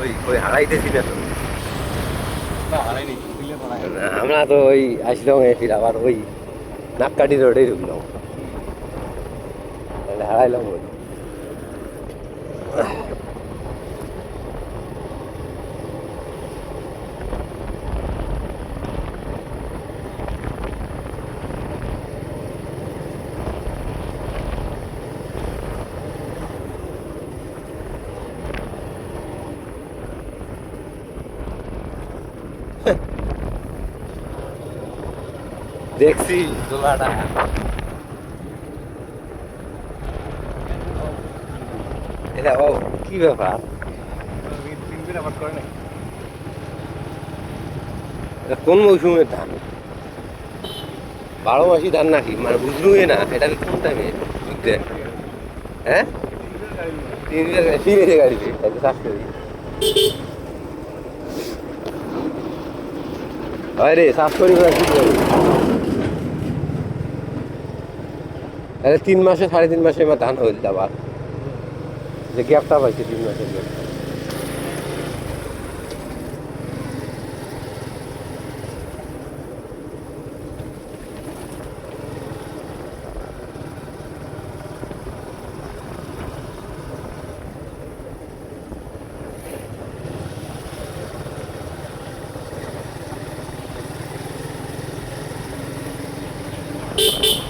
ওই ওই হারাইতেছি না তো। আমরা তো ওই আসলাম এসেছিল আবার ওই নাককাটি রোডে ঢুকলাম। হারাইলাম ওই। দেখছি, দোলাটা। এটা, ও, কি ব্যাপার? এটা কোন মৌসুমের ধান? বারো মাসি ধান নাকি? মানে বুঝলুই না, এটা কোন টাইমে বুঝতে হ্যাঁ? তিন তিন জায়গায় গাড়ি চাষ করি। হয় রে চাষ করি তাহলে তিন মাসে, সাড়ে তিন মাসে আমার ধান হইল আবার। যে গ্যাপটা পাইছে তিন মাসের মধ্যে you